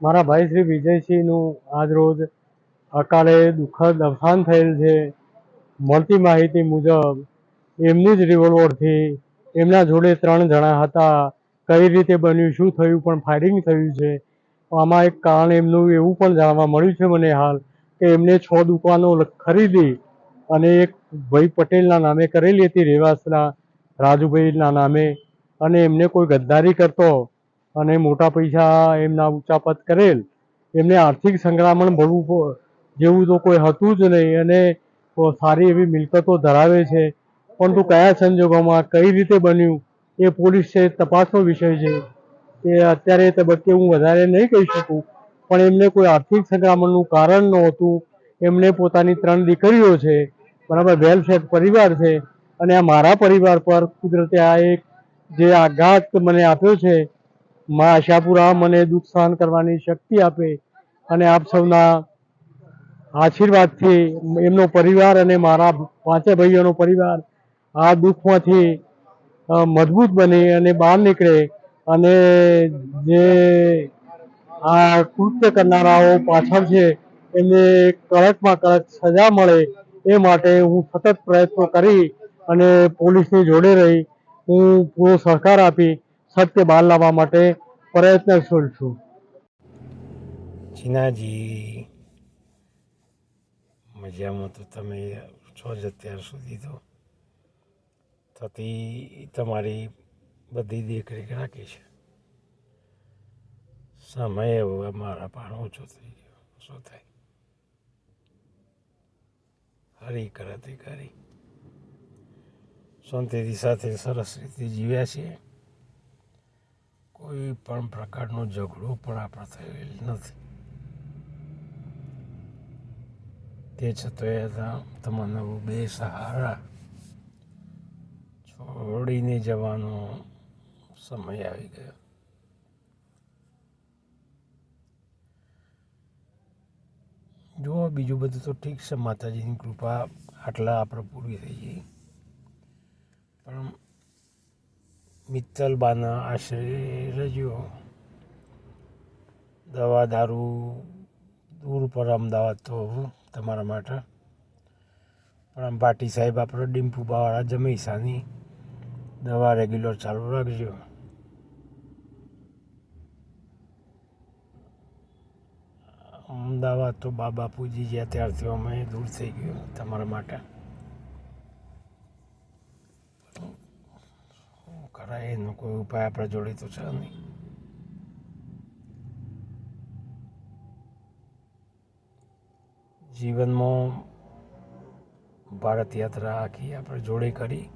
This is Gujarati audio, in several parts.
મારા ભાઈ શ્રી વિજયસિંહનું આજ રોજ અકાળે દુઃખદ અવસાન થયેલ છે. મળતી માહિતી મુજબ એમની જ રિવોલ્વરથી એમના જોડે ત્રણ જણા હતા. કઈ રીતે બન્યું, શું થયું, પણ ફાયરિંગ થયું છે. આમાં એક કારણ એમનું એવું પણ જાણવા મળ્યું છે મને હાલ કે એમને છ દુકાનો ખરીદી અને એક ભાઈ પટેલના નામે કરેલી હતી રેવાસના રાજુભાઈના નામે અને એમને કોઈ ગદ્દારી કરતો અને મોટા પૈસા એમના ઉચાપત કરેલ. એમને આર્થિક સંક્રામણ ભરવું જેવું તો કોઈ હતું જ નહીં અને તો સારી એવી મિલકતો ધરાવે છે. પરંતુ કયા સંજોગોમાં, કઈ રીતે બન્યું, એ પોલીસ છે, તપાસનો વિષય છે. એ અત્યારે તબક્કે હું વધારે નહીં કહી શકું. પણ એમને કોઈ આર્થિક સંક્રામણનું કારણ નહોતું. એમને પોતાની ત્રણ દીકરીઓ છે, બરાબર, વેલફેર પરિવાર છે. અને આ મારા પરિવાર પર કુદરતે આ એક જે આઘાત મને આપ્યો છે મા આશાપુરા મને દુઃખ સહન કરવાની શક્તિ આપે અને આપ સૌના આશીર્વાદથી એમનો પરિવાર અને મારા પાંચે ભાઈઓનો પરિવાર આ દુઃખમાંથી મજબૂત બની અને બહાર નીકળે અને જે આ કૃત્ય કરનારાઓ પાછળ છે, એમને કડકમાં કડક સજા મળે એ માટે હું સતત પ્રયત્નો કરી અને પોલીસની જોડે રહી, હું પૂરો સહકાર આપી સત્ય બહાર લાવવા માટે પ્રયત્નશીલ છું. જીનાજી, મજામાં તો તમે છો જ અત્યાર સુધી તો. થતી તમારી બધી દેખરેખ રાખી છે. સમય એવો મારા પણ ઓછો થઈ ગયો શું થાય. હરી કરે તે કરી. શાંતિથી સાથે સરસ રીતે જીવ્યા છીએ કોઈ પણ પ્રકારનો ઝઘડો પણ આપણે થયેલ નથી. તે છતાંય તમારા બે સહારા છોડીને જવાનો સમય આવી ગયો. જુઓ, બીજું બધું તો ઠીક છે, માતાજીની કૃપા આટલા આપણે પૂરી થઈ ગઈ. પણ મિત્તલબાના આશરે રહ્યો દવા દારૂ દૂર પર અમદાવાદ તો તમારા માટે. પણ આમ પાટી સાહેબ આપણે ડિમ્પુ બાવાળા જમૈસાની દવા રેગ્યુલર ચાલુ રાખજો. અમદાવાદ તો બાબા પૂજી જ્યાં ત્યારથી અમે દૂર થઈ ગયો તમારા માટે. કરાય એનો કોઈ ઉપાય આપણા જોડે તો છે નહીં. જીવનમાં ભારત યાત્રા આખી આપણે જોડે કરી.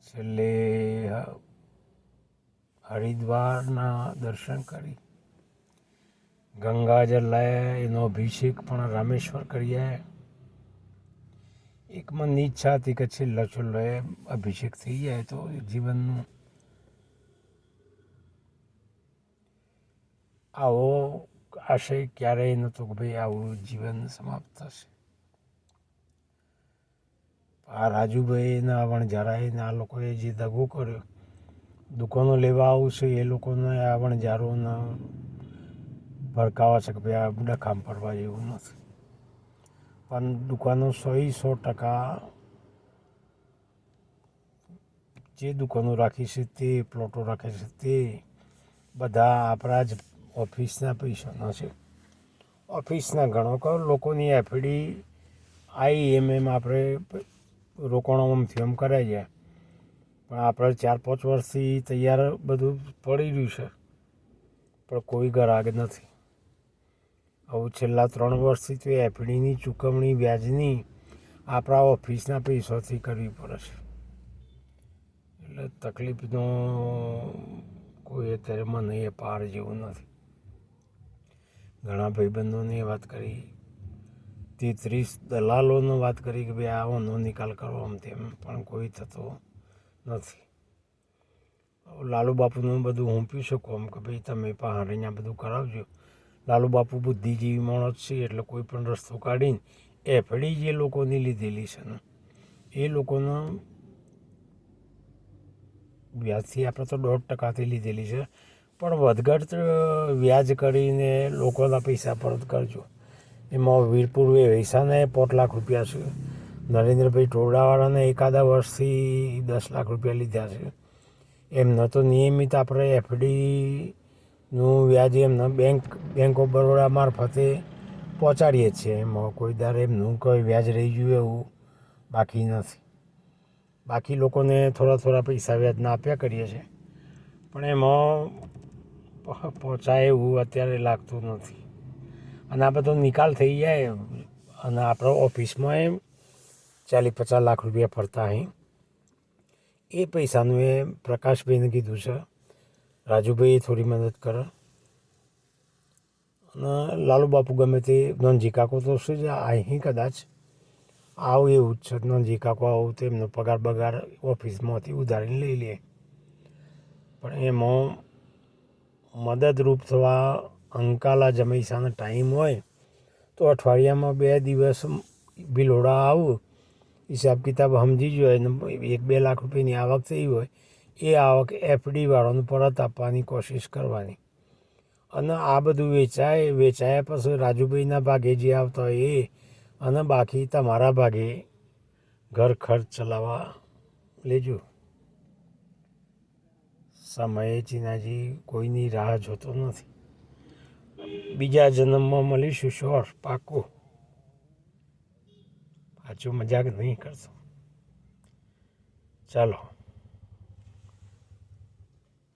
છેલ્લે હરિદ્વારના દર્શન કરી. ગંગાજળ લાયા, એનો અભિષેક પણ રામેશ્વર કરીએ. એક મનની ઈચ્છા હતી કે છેલ્લો છેલ્લો એ અભિષેક થઈ જાય તો જીવનનું આવો આશય ક્યારેય નહોતો કે ભાઈ આવું જીવન સમાપ્ત થશે. આ રાજુભાઈના આ ને આ લોકોએ જે દગો કર્યો, દુકાનો લેવા આવશે એ લોકોને આ વણઝારોના ભડકાવા છે કે ભાઈ આ ડખામ પડવા જેવું નથી. પણ દુકાનો સો સો ટકા જે દુકાનો રાખી છે તે પ્લોટો રાખે છે તે બધા આપણા જ ઓફિસના પૈસાના છે ઓફિસના ઘણો કહો લોકોની એફડી આઈ એમ એમ આપણે રોકાણો આમ કરાઈ જાય પણ આપણે ચાર પાંચ વર્ષથી તૈયાર બધું પડી રહ્યું છે પણ કોઈ ગ્રાહક નથી હવે છેલ્લા ત્રણ વર્ષથી તો એફડીની ચૂકવણી, વ્યાજની આપણા ઓફિસના પૈસાથી કરવી પડે છે. એટલે તકલીફનો કોઈ અત્યારે મને એ પાર જેવું નથી. ઘણા ભાઈબંધોને વાત કરી, તેત્રીસ દલાલોનો વાત કરી કે ભાઈ આવાનો નિકાલ કરો આમ તેમ. પણ કોઈ થતો નથી. લાલુ બાપુનું બધું હું પી શકું એમ કે ભાઈ, તમે પહાડીને અહીંયા બધું કરાવજો. લાલુ બાપુ બુદ્ધિજીવી માણસ છે, એટલે કોઈ પણ રસ્તો કાઢીને એફડી જે લોકોની લીધેલી છે. ને એ લોકોનો વ્યાજથી આપણે તો દોઢ ટકાથી લીધેલી છે. પણ વધઘટ વ્યાજ કરીને લોકોના પૈસા પરત કરજો. એમાં વીરપુર વૈસાને પોત લાખ રૂપિયા છે. નરેન્દ્રભાઈ ટોળાવાળાને એકાદા વર્ષથી દસ લાખ રૂપિયા લીધા છે. એમને તો નિયમિત આપણે એફડીનું વ્યાજ એમને બેંક બેંક ઓફ બરોડા મારફતે પહોંચાડીએ છીએ. એમાં કોઈ દર એમનું કોઈ વ્યાજ રહી ગયું એવું બાકી નથી. બાકી લોકોને થોડા થોડા પૈસા વ્યાજના આપ્યા કરીએ છીએ. પણ એમાં પહોંચાય એવું અત્યારે લાગતું નથી. અને આ બધો નિકાલ થઈ જાય અને આપણા ઓફિસમાં એમ ચાલીસ પચાસ લાખ રૂપિયા ફરતા અહીં. એ પૈસાનું એ પ્રકાશભાઈને કીધું છે. રાજુભાઈ થોડી મદદ કરે. અને લાલુ બાપુ ગમે તે નોંધી કાકો તો શું છે, અહીં કદાચ આવું એવું જ છે નોંધી કાકો આવું તો એમનો પગાર બગાર ઓફિસમાંથી ઉધારીને લઈ લે. પણ એમાં મદદરૂપ થવા અંકાલા જમૈસાનો ટાઈમ હોય તો અઠવાડિયામાં બે દિવસ બિલોડા આવું હિસાબ કિતાબ સમજી જોઈએ એક બે લાખ રૂપિયાની આવક થઈ હોય એ આવક એફડી વાળાને પરત આપવાની કોશિશ કરવાની. અને આ બધું વેચાય, વેચાયા પછી રાજુભાઈના ભાગે જે આવતા હોય એ, અને બાકી તમારા ભાગે ઘર ખર્ચ ચલાવવા લેજો. સમયે ચીનાજી કોઈની રાહ જોતો નથી. બીજા જન્મમાં મળીશું, શ્યોર પાકું પાછો મજાક નહીં કરતો ચાલો.